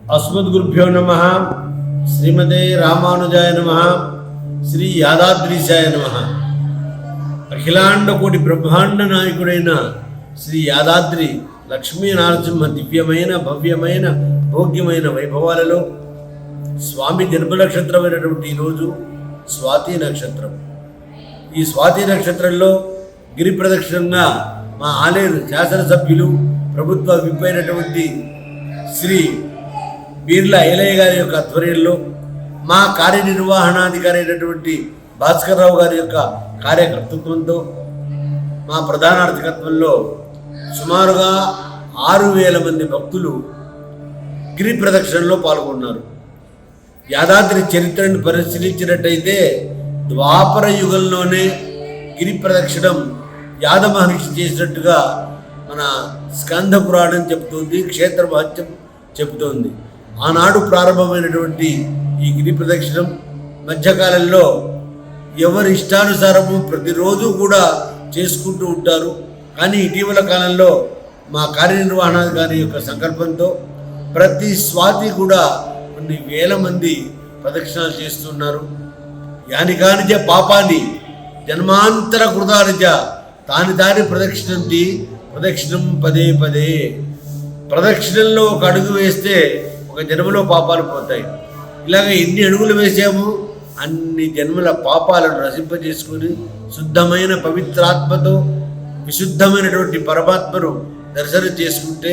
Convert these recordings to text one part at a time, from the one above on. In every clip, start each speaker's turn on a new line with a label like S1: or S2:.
S1: అస్మద్గురుభ్యో నమ శ్రీమదే రామానుజాయ నమ శ్రీ యాదాద్రీశాయ నమ. అఖిలాండ కోటి బ్రహ్మాండ నాయకుడైన శ్రీ యాదాద్రి లక్ష్మీ నరసింహ దివ్యమైన భవ్యమైన భోగ్యమైన వైభవాలలో స్వామి జన్మనక్షత్రమైనటువంటి ఈరోజు స్వాతి నక్షత్రం. ఈ స్వాతి నక్షత్రంలో గిరి ప్రదక్షిణంగా మా ఆలయ శాసనసభ్యులు ప్రభుత్వ విప్పైనటువంటి శ్రీ బీర్ల ఐలయ్య గారి యొక్క ఆధ్వర్యంలో మా కార్యనిర్వహణాధికారి అయినటువంటి భాస్కర్ రావు గారి యొక్క కార్యకర్తృత్వంతో మా ప్రధాన అర్థకత్వంలో సుమారుగా ఆరు వేల మంది భక్తులు గిరి ప్రదక్షిణలో పాల్గొన్నారు. యాదాద్రి చరిత్రను పరిశీలించినట్టయితే ద్వాపర యుగంలోనే గిరి ప్రదక్షిణం యాదమహర్షి చేసినట్టుగా మన స్కంద పురాణం చెబుతుంది క్షేత్ర మహత్యం చెబుతోంది. ఆనాడు ప్రారంభమైనటువంటి ఈ గిరి ప్రదక్షిణం మధ్యకాలంలో ఎవరి ఇష్టానుసారము ప్రతిరోజు కూడా చేసుకుంటూ ఉంటారు. కానీ ఇటీవల కాలంలో మా కార్యనిర్వహణాధికారి యొక్క సంకల్పంతో ప్రతి స్వాతి కూడా కొన్ని వేల మంది ప్రదక్షిణాలు చేస్తున్నారు. యానికానిజ పాపాన్ని జన్మాంతర కృతానిజ తాని దారి ప్రదక్షిణంతి ప్రదక్షిణం పదే పదే ప్రదక్షిణంలో ఒక అడుగు వేస్తే ఒక జన్మలో పాపాలు పోతాయి. ఇలాగ ఎన్ని అడుగులు వేసాము అన్ని జన్మల పాపాలను రసింపజేసుకుని శుద్ధమైన పవిత్రాత్మతో విశుద్ధమైనటువంటి పరమాత్మను దర్శనం చేసుకుంటే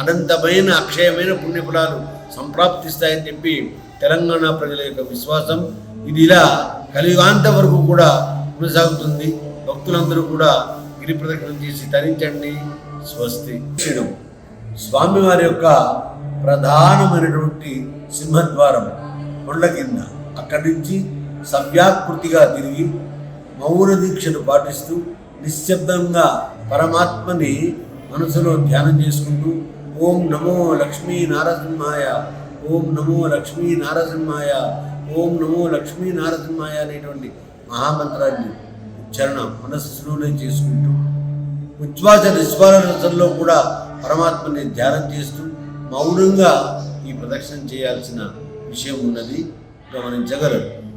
S1: అనంతమైన అక్షయమైన పుణ్యఫలాలు సంప్రాప్తిస్తాయని చెప్పి తెలంగాణ ప్రజల యొక్క విశ్వాసం. ఇది ఇలా కలియుగాంత వరకు కూడా కొనసాగుతుంది. భక్తులందరూ కూడా గిరి ప్రదక్షిణం చేసి తరించండి. స్వస్తి. స్వామివారి యొక్క ప్రధానమైనటువంటి సింహద్వారం కొండ కింద అక్కడి నుంచి సవ్యాకృతిగా తిరిగి మౌన దీక్షను పాటిస్తూ నిశ్శబ్దంగా పరమాత్మని మనసులో ధ్యానం చేసుకుంటూ ఓం నమో లక్ష్మీ నారసింహాయ ఓం నమో లక్ష్మీ నారసింహాయ ఓం నమో లక్ష్మీ నారసింహాయ అనేటువంటి మహామంత్రాన్ని ఉచ్చారణ మనస్సులోనే చేసుకుంటూ ఉచ్ఛ్వాస నిశ్వాసంలో కూడా పరమాత్మని ధ్యానం చేస్తూ మౌనంగా ఈ ప్రదక్షిణ చేయాల్సిన విషయం ఉన్నది. గమనించగలరు.